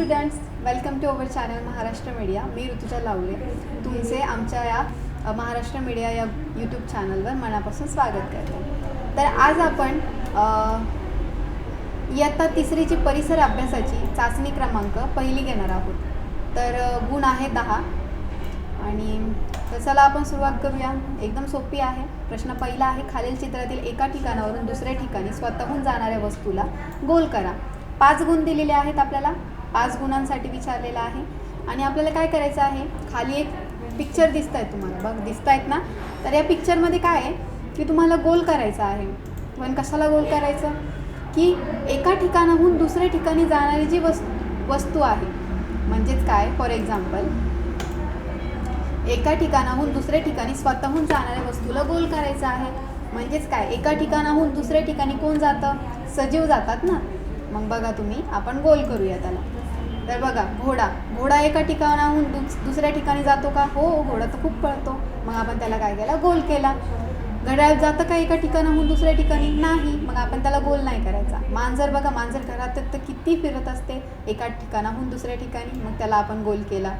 Students welcome to our channel Maharashtra media मी ऋतुजा लावले. तुमचे आमच्या या महाराष्ट्र मीडिया या यूट्यूब चॅनलवर मनापासून स्वागत करते. तर आज आपण इयत्ता तिसरीची परिसर अभ्यासाची चाचणी क्रमांक पहिली घेणार आहोत. तर गुण आहे दहा. आणि तर चला आपण सुरुवात करूया. एकदम सोपी आहे. प्रश्न पहिला आहे खालील चित्रातील एका ठिकाणावरून दुसऱ्या ठिकाणी स्वतःहून जाणाऱ्या वस्तूला गोल करा. पाच गुण दिलेले आहेत आपल्याला. पाच गुणांसाठी विचारलेला आहे. आणि आपल्याला काय करायचं आहे? खाली एक पिक्चर दिसत आहेत तुम्हाला. बघ दिसत आहेत ना? तर या पिक्चरमध्ये काय आहे? की तुम्हाला गोल करायचा आहे. पण कशाला गोल करायचं? की एका ठिकाणाहून दुसऱ्या ठिकाणी जाणारी जी वस्तू वस्तू आहे. म्हणजेच काय? फॉर एक्झाम्पल एका ठिकाणाहून दुसऱ्या ठिकाणी स्वतःहून जाणाऱ्या वस्तूला गोल करायचं आहे. म्हणजेच काय? एका ठिकाणाहून दुसऱ्या ठिकाणी कोण जातं? सजीव जातात ना? मग बघा तुम्ही आपण गोल करूया त्याला. तर बघा घोडा. घोडा एका ठिकाणाहून दुस दुसऱ्या ठिकाणी जातो का? हो घोडा तर खूप पळतो. मग आपण त्याला काय केला? गोल केला. घड्याळ जातं का एका ठिकाणाहून दुसऱ्या ठिकाणी? नाही. मग आपण त्याला गोल नाही करायचा. मांजर बघा मांजर घरात तर किती फिरत असते. एका ठिकाणाहून दुसऱ्या ठिकाणी. मग त्याला आपण गोल केला.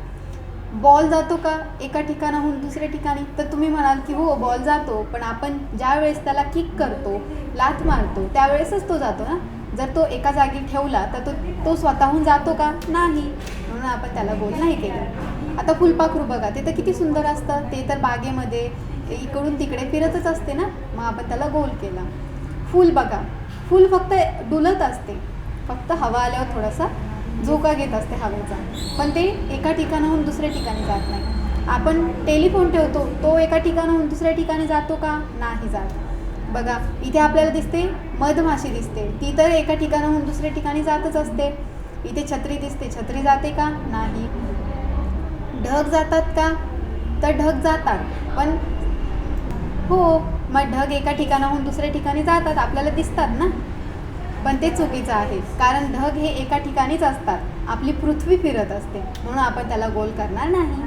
बॉल जातो का? एका ठिकाणाहून दुसऱ्या ठिकाणी. तर तुम्ही म्हणाल की हो बॉल जातो. पण आपण ज्यावेळेस त्याला किक करतो लाथ मारतो त्यावेळेसच तो जातो ना? जर तो एका जागी ठेवला तर तो तो स्वतःहून जातो का? नाही. म्हणून आपण त्याला गोल नाही केलं. आता फुलपाखरू बघा ते तर किती सुंदर असतं. ते तर बागेमध्ये इकडून तिकडे फिरतच असते ना? मग आपण त्याला गोल केला. फूल बघा फूल फक्त डुलत असते. फक्त हवा आल्यावर थोडासा झोका घेत असते हवेचा. पण ते एका ठिकाणाहून दुसऱ्या ठिकाणी जात नाही. आपण टेलिफोन ठेवतो तो एका ठिकाणाहून दुसऱ्या ठिकाणी जातो का? नाही जात. बघा इथे आपल्याला दिसते मधमाशी दिसते. ती तर एका ठिकाणाहून दुसऱ्या ठिकाणी जातच असते. इथे छत्री दिसते. छत्री जाते का? नाही. ढग जातात का? तर ढग जातात. पण हो मग ढग एका ठिकाणाहून दुसऱ्या ठिकाणी जातात. आपल्याला दिसतात ना? पण ते चुकीचं आहे. कारण ढग हे एका ठिकाणीच असतात. आपली पृथ्वी फिरत असते. म्हणून आपण त्याला गोल करणार नाही.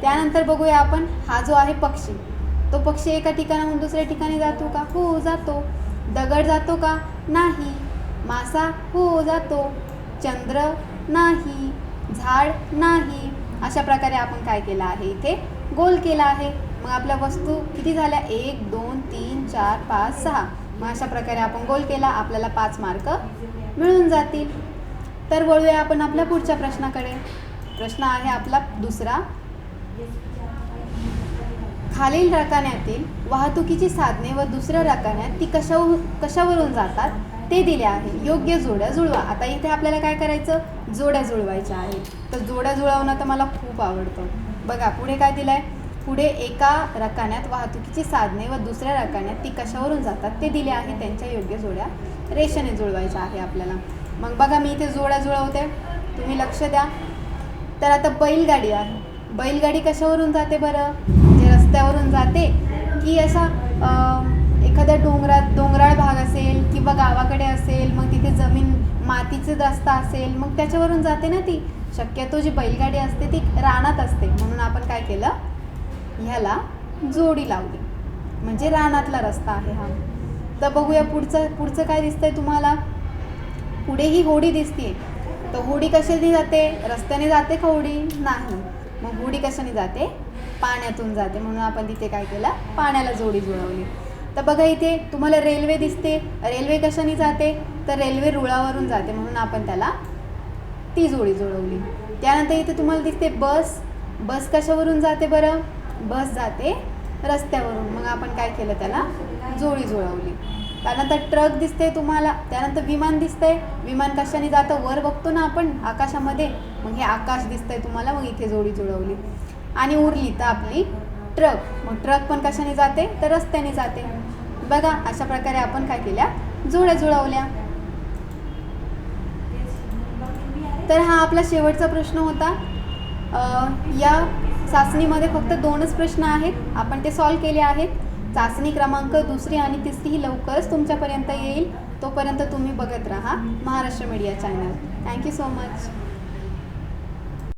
त्यानंतर बघूया आपण हा जो आहे पक्षी. तो पक्षी एका ठिकाणाहून दुसऱ्या ठिकाणी जातो का? हो जातो. दगड जातो का? नाही. मासा? हो जातो. चंद्र? नाही. झाड? नाही. अशा प्रकारे आपण काय केलं आहे इथे? गोल केला आहे. मग आपल्या वस्तू किती झाल्या? एक दोन तीन चार पाच सहा. मग अशा प्रकारे आपण गोल केला. आपल्याला पाच मार्क मिळून जातील. तर वळूया आपण आपल्या पुढच्या प्रश्नाकडे. प्रश्न आहे आपला दुसरा. खालील रकान्यातील वाहतुकीची साधने व दुसऱ्या रकान्यात ती कशा कशावरून जातात ते दिले आहे. योग्य जोड्या जुळवा. आता इथे आपल्याला काय करायचं? जोड्या जुळवायच्या आहेत. तर जोड्या जुळवणं तर मला खूप आवडतं. बघा पुढे काय दिलं आहे पुढे एका रकान्यात वाहतुकीची साधने व दुसऱ्या रकान्यात ती कशावरून जातात ते दिले आहे. त्यांच्या योग्य जोड्या रेषेने जुळवायच्या आहे आपल्याला. मग बघा मी इथे जोड्या जुळवते. तुम्ही लक्ष द्या. तर आता बैलगाडी आहे. बैलगाडी कशावरून जाते बरं? रस्त्यावरून जाते की असा एखाद्या डोंगरात डोंगराळ भाग असेल किंवा गावाकडे असेल मग तिथे जमीन मातीचे रस्ता असेल मग त्याच्यावरून जाते ना ती. शक्यतो जी बैलगाडी असते ती रानात असते. म्हणून आपण काय केलं? ह्याला जोडी लावली. म्हणजे रानातला रस्ता आहे हा. तर बघूया पुढचं पुढचं काय दिसतंय तुम्हाला. पुढे ही होडी दिसते तर होडी कशाने जाते? रस्त्याने जाते का होडी? नाही. मग उडी कशाने जाते? पाण्यातून जाते. म्हणून आपण तिथे काय केलं? पाण्याला जोडी जुळवली. तर बघा इथे तुम्हाला रेल्वे दिसते. रेल्वे कशाने जाते? तर रेल्वे रुळावरून जाते. म्हणून आपण त्याला ती जोडी जुळवली. त्यानंतर इथे तुम्हाला दिसते बस. बस कशावरून जाते बरं? बस जाते रस्त्यावरून. मग आपण काय केलं त्याला? जोडी जुळवली. त्यानंतर ट्रक दिसते तुम्हाला त्यानंतर विमान दिसतंय. विमान कशाने जातं वर बघतो ना आपण आकाशामध्ये. मग हे आकाश दिसतंय तुम्हाला मग इथे जोडी जुळवली. आणि उरली तर आपली ट्रक. मग ट्रक पण कशाने जाते? तर रस्त्याने जाते. बघा अशा प्रकारे आपण काय केल्या? जोड्या जुळवल्या. तर हा आपला शेवटचा प्रश्न होता. या चाचणीमध्ये फक्त दोनच प्रश्न आहेत. आपण ते सॉल्व केले आहेत. चाचणी क्रमांक दुसरी आणि तिसरी ही लवकरच तुमच्यापर्यंत येईल. तोपर्यंत तुम्ही बघत राहा Maharashtra media channel. Thank you so much